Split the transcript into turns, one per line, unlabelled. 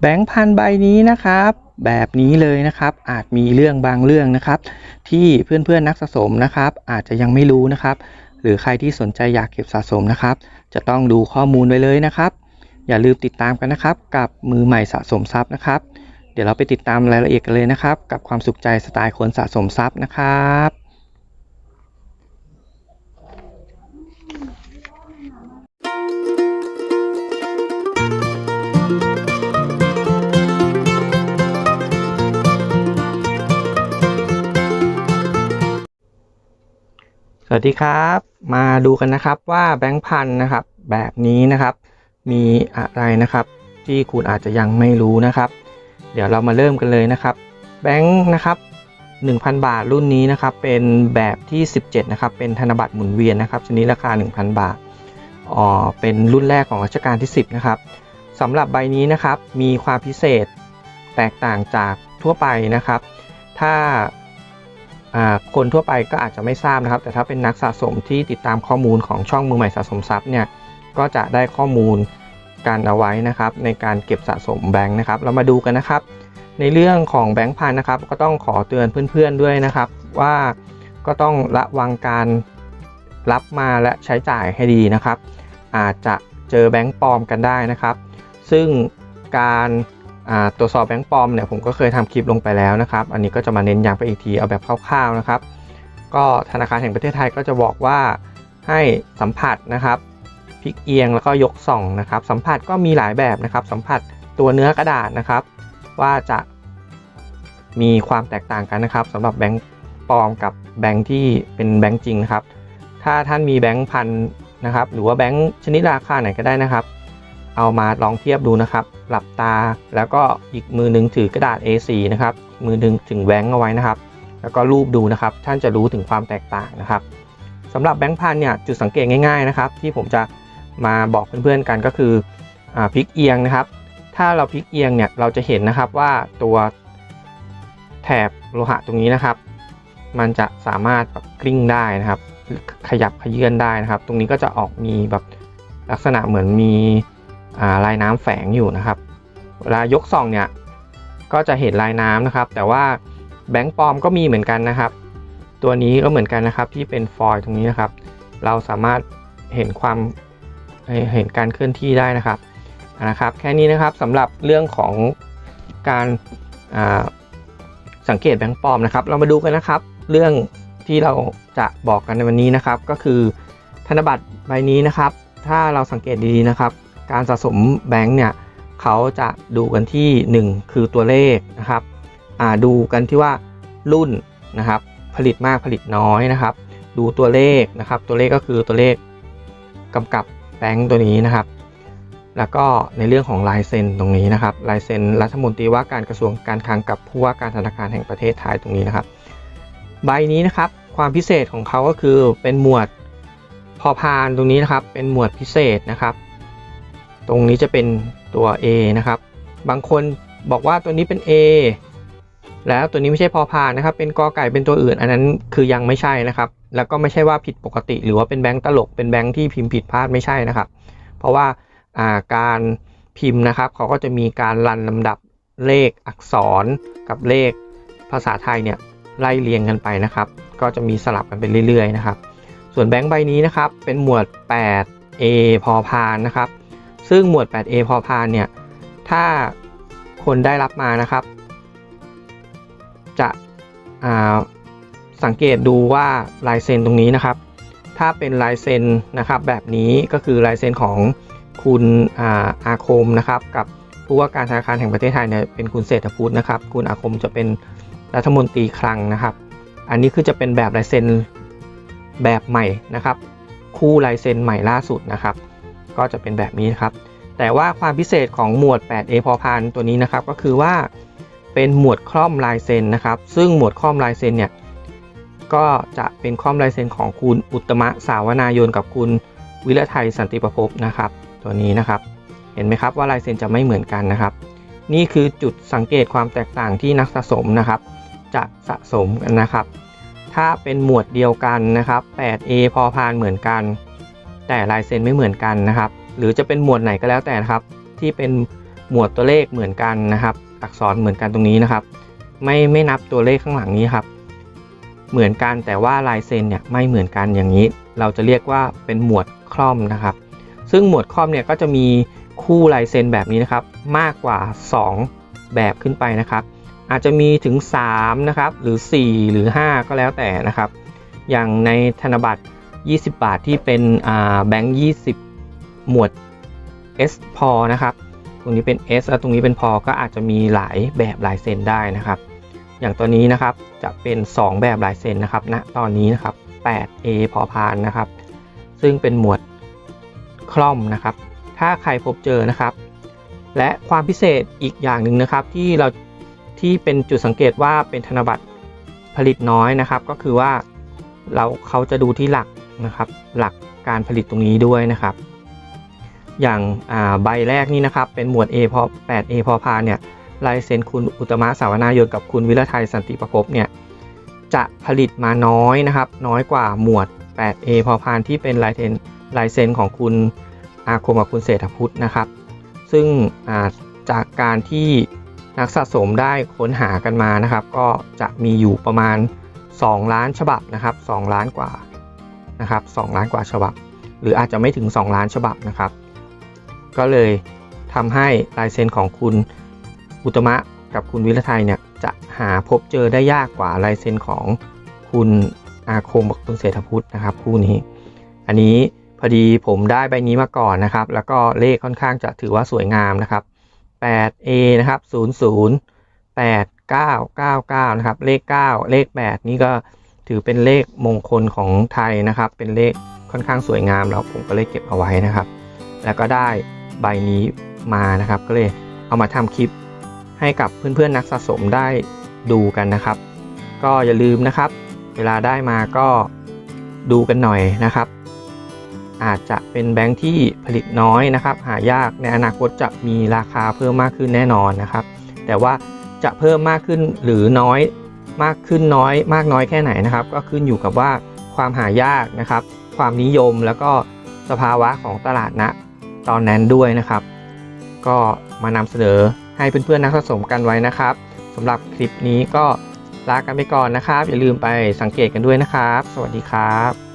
แบงค์พันใบนี้นะครับ แบบนี้เลยนะครับ อาจมีเรื่องบางเรื่องนะครับ ที่เพื่อนๆนักสะสมนะครับ อาจจะยังไม่รู้นะครับ หรือใครที่สนใจอยากเก็บสะสมนะครับ จะต้องดูข้อมูลไว้เลยนะครับ อย่าลืมติดตามกันนะครับ กับมือใหม่สะสมทรัพย์นะครับ เดี๋ยวเราไปติดตามรายละเอียดกันเลยนะครับ กับความสุขใจสไตล์คนสะสมทรัพย์นะครับ สวัสดีครับ มาดูกันนะครับว่าแบงค์พันนะครับ แบบนี้นะครับ มีอะไรนะครับ ที่คุณอาจจะยังไม่รู้นะครับ เดี๋ยวเรามาเริ่มกันเลยนะครับ แบงค์นะครับ 1,000 บาทรุ่นนี้นะครับ เป็นแบบที่ 17 นะครับ เป็นธนบัตรหมุนเวียนนะครับชนิดราคา 1,000 บาทอ๋อเป็นรุ่นแรกของรัชกาลที่ 10 นะครับสำหรับใบนี้นะครับมีความพิเศษแตกต่างจากทั่วไปนะครับ ถ้าอ่า คนทั่วไปก็อาจจะไม่ทราบนะครับ แต่ถ้าเป็นนักสะสมที่ติดตามข้อมูลของช่องมือใหม่สะสมทรัพย์เนี่ยก็จะได้ข้อมูลกันเอาไว้นะครับ ในการเก็บสะสมแบงค์นะครับ เรามาดูกันนะครับ ในเรื่องของแบงค์พันนะครับ ก็ต้องขอเตือนเพื่อนๆด้วยนะครับ ว่าก็ต้องระวังการรับมาและใช้จ่ายให้ดีนะครับ อาจจะเจอแบงค์ปลอมกันได้นะครับ ซึ่งการ ตรวจสอบแบงค์ปลอมเนี่ยผมก็เคยทำคลิปลงไปแล้วนะครับ อันนี้ก็จะมาเน้นย้ำไปอีกทีเอาแบบคร่าวๆนะครับ ก็ธนาคารแห่งประเทศไทยก็จะบอกว่าให้สัมผัสนะครับพลิกเอียงแล้วก็ยกส่องนะครับ สัมผัสก็มีหลายแบบนะครับ สัมผัสตัวเนื้อกระดาษนะครับ ว่าจะมีความแตกต่างกันนะครับสำหรับแบงค์ปลอมกับแบงค์ที่เป็นแบงค์จริงนะครับ ถ้าท่านมีแบงค์พันนะครับ หรือว่าแบงค์ชนิดราคาไหนก็ได้นะครับ เอามาลองเทียบดูนะครับ หลับตา แล้วก็อีกมือหนึงถือกระดาษ A4 นะครับ มือหนึงถึงแบงค์เอาไว้นะครับ แล้วก็รูปดูนะครับ ท่านจะรู้ถึงความแตกต่างนะครับสำหรับแบงค์พันเนี่ยจุดสังเกตง่ายๆนะครับ ที่ผมจะมาบอกเพื่อนๆกันก็คืออพลิกเอียงนะครับ ถ้าเราพลิกเอียงเนี่ยเราจะเห็นนะครับว่าตัวแถบโลหะตรงนี้นะครับ มันจะสามารถแบบกลิ้งได้นะครับ ขยับขยื่นได้นะครับ ตรงนี้ก็จะออกมีแบบลักษณะเหมือนมี ลายน้ำแฝงอยู่นะครับ เวลายกส่องเนี่ยก็จะเห็นลายน้ำนะครับ แต่ว่าแบงค์ปลอมก็มีเหมือนกันนะครับ ตัวนี้ก็เหมือนกันนะครับที่เป็นฟอยล์ตรงนี้นะครับ เราสามารถเห็นความเห็นการเคลื่อนที่ได้นะครับนะครับ แค่นี้นะครับสำหรับเรื่องของการาสังเกตแบงค์ปลอมนะครับ เรามาดูกันนะครับ เรื่องที่เราจะบอกกันในวันนี้นะครับ ก็คือธนบัตรใบนี้นะครับ ถ้าเราสังเกตดีๆนะครับ การสะสมแบงค์เนี่ยเขาจะดูกันที่ 1 คือตัวเลขนะครับดูกันที่ว่ารุ่นนะครับผลิตมากผลิตน้อยนะครับ ดูตัวเลขนะครับ ตัวเลขก็คือตัวเลขกำกับแบงค์ตัวนี้นะครับ แล้วก็ในเรื่องของลายเซ็นตรงนี้นะครับลายเซ็นรัฐมนตรีว่าการกระทรวงการคลังกับผู้ว่าการธนาคารแห่งประเทศไทยตรงนี้นะครับ ใบนี้นะครับความพิเศษของเขาก็คือเป็นหมวดพอพานตรงนี้นะครับ เป็นหมวดพิเศษนะครับ ตรงนี้จะเป็นตัว A นะครับ บางคนบอกว่าตัวนี้เป็น A แล้วตัวนี้ไม่ใช่พอพานนะครับ เป็นกอไก่เป็นตัวอื่น อันนั้นคือยังไม่ใช่นะครับ แล้วก็ไม่ใช่ว่าผิดปกติ หรือว่าเป็นแบงค์ตลก เป็นแบงค์ที่พิมพ์ผิดพลาดไม่ใช่นะครับ เพราะว่าาการพิมพ์นะครับ เขาก็จะมีการรันลำดับเลขอักษรกับเลขภาษาไทยเนี่ยไล่เรียงกันไปนะครับ ก็จะมีสลับกันไปเรื่อยๆนะครับ ส่วนแบงค์ใบนี้นะครับ เป็นหมวด 8A พอพานนะครับ ซึ่งหมวด 8A พอพานเนี่ย ถ้าคนได้รับมานะครับ จะสังเกตดูว่าลายเซ็นตรงนี้นะครับ ถ้าเป็นลายเซ็นนะครับแบบนี้ก็คือลายเซ็นของคุณอาอาคมนะครับกับผู้ว่าการธนาคารแห่งประเทศไทยเนี่ยเป็นคุณเศรษฐพุทธนะครับ คุณอาคมจะเป็นรัฐมนตรีคลังนะครับ อันนี้คือจะเป็นแบบลายเซ็นแบบใหม่นะครับ คู่ลายเซ็นใหม่ล่าสุดนะครับ ก็จะเป็นแบบนี้นะครับ แต่ว่าความพิเศษของหมวด 8A พอพานตัวนี้นะครับ ก็คือว่าเป็นหมวดคล่อมลายเซ็นนะครับ ซึ่งหมวดคล่อมลายเซ็นเนี่ยก็จะเป็นคล่อมลายเซ็นของคุณอุตมะสาวนายนกับคุณวิรไทยสันติประภพนะครับ ตัวนี้นะครับ เห็นไหมครับว่าลายเซ็นจะไม่เหมือนกันนะครับ นี่คือจุดสังเกตความแตกต่างที่นักสะสมนะครับ จะสะสมกันนะครับ ถ้าเป็นหมวดเดียวกันนะครับ 8A พอพานเหมือนกัน แต่ลายเซ็นไม่เหมือนกันนะครับ หรือจะเป็นหมวดไหนก็แล้วแต่นะครับ ที่เป็นหมวดตัวเลขเหมือนกันนะครับ อักษรเหมือนกันตรงนี้นะครับ ไม่ไม่นับตัวเลขข้างหลังนี้ครับ เหมือนกันแต่ว่าลายเซ็นเนี่ยไม่เหมือนกันอย่างนี้ เราจะเรียกว่าเป็นหมวดคล่อมนะครับ ซึ่งหมวดคล่อมเนี่ยก็จะมีคู่ลายเซ็นแบบนี้นะครับ มากกว่า 2 แบบขึ้นไปนะครับ อาจจะมีถึง3นะครับหรือ 4 หรือ 5 ก็แล้วแต่นะครับ อย่างในธนบัตร 20 บาทที่เป็นแบงค์20 หมวด S พอนะครับ ตรงนี้เป็น S แล้วตรงนี้เป็นพอก็อาจจะมีหลายแบบลายเซ็นได้นะครับ อย่างตัวนี้นะครับจะเป็น 2 แบบลายเซ็นนะครับณนะตอนนี้นะครับ 8A พอพานนะครับ ซึ่งเป็นหมวดคล่อมนะครับ ถ้าใครพบเจอนะครับ และความพิเศษอีกอย่างหนึ่งนะครับที่เราที่เป็นจุดสังเกตว่าเป็นธนบัตรผลิตน้อยนะครับ ก็คือว่าเราเขาจะดูที่หลัก นะครับ หลักการผลิตตรงนี้ด้วยนะครับ อย่างใบแรกนี่นะครับ เป็นหมวด A พอ 8A พอพาเนี่ยลายเซ็นคุณอุตมะสาวนายนกับคุณวิรไทยสันติประพบเนี่ยจะผลิตมาน้อยนะครับ น้อยกว่าหมวด 8A พอพานที่เป็นลายเซ็นลายเซ็นของคุณอาคมกับคุณเศรษฐพุทธนะครับ ซึ่งจากการที่นักสะสมได้ค้นหากันมานะครับ ก็จะมีอยู่ประมาณ 2 ล้านฉบับนะครับ 2 ล้านกว่า นะครับ2ล้านกว่าฉบับ หรืออาจจะไม่ถึง 2 ล้านฉบับนะครับ ก็เลยทำให้ลายเซ็นของคุณอุตมะกับคุณวิรไทยเนี่ยจะหาพบเจอได้ยากกว่าลายเซ็นของคุณอาคมกับคุณเศรษฐพุทธนะครับคู่นี้ อันนี้พอดีผมได้ใบนี้มาก่อนนะครับ แล้วก็เลขค่อนข้างจะถือว่าสวยงามนะครับ 8A นะครับ 00 8999 นะครับ เลข 9 เลข 8 นี่ก็ ถือเป็นเลขมงคลของไทยนะครับ เป็นเลขค่อนข้างสวยงามแล้วผมก็เลยเก็บเอาไว้นะครับ แล้วก็ได้ใบนี้มานะครับ ก็เลยเอามาทำคลิปให้กับเพื่อนๆนักสะสมได้ดูกันนะครับ ก็อย่าลืมนะครับ เวลาได้มาก็ดูกันหน่อยนะครับ อาจจะเป็นแบงค์ที่ผลิตน้อยนะครับ หายากในอนาคตจะมีราคาเพิ่มมากขึ้นแน่นอนนะครับ แต่ว่าจะเพิ่มมากขึ้นหรือน้อย มากขึ้นน้อย มากน้อยแค่ไหนนะครับ ก็ขึ้นอยู่กับว่าความหายากนะครับ ความนิยมแล้วก็สภาวะของตลาดณนะตอนนั้นด้วยนะครับ ก็มานำเสนอให้เพื่อนๆนักสะสมกันไว้นะครับสำหรับคลิปนี้ก็ลากันไปก่อนนะครับ อย่าลืมไปสังเกตกันด้วยนะครับ สวัสดีครับ